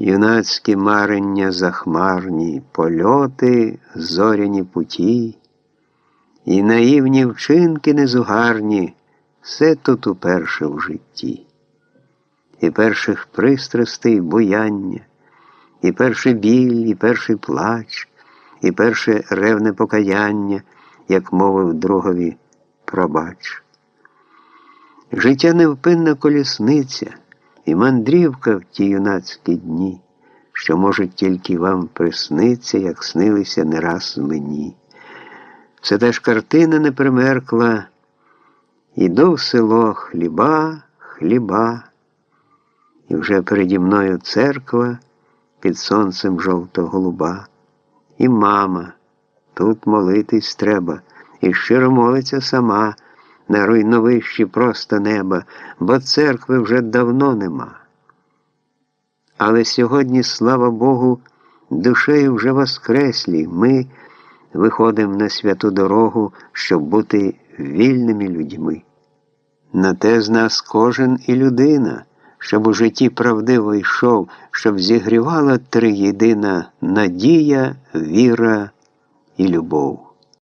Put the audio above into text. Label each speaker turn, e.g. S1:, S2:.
S1: юнацькі марення захмарні, польоти, зоряні путі, і наївні вчинки незугарні, все тут уперше в житті, і перших пристрастей буяння, і перший біль, і перший плач, і перше ревне покаяння, як мовив другові пробач. Життя невпинна колісниця і мандрівка в ті юнацькі дні, що можуть тільки вам присниться, як снилися не раз мені. Все теж картина не примеркла, іду в село хліба, хліба, і вже переді мною церква під сонцем жовто-голуба, і мама, тут молитись треба, і щиро молиться сама на руйновищі просто неба, бо церкви вже давно нема. Але сьогодні, слава Богу, душею вже воскреслі, ми виходимо на святу дорогу, щоб бути вільними людьми. На те з нас кожен і людина, щоб у житті правдиво йшов, щоб зігрівала триєдина надія, віра і любов.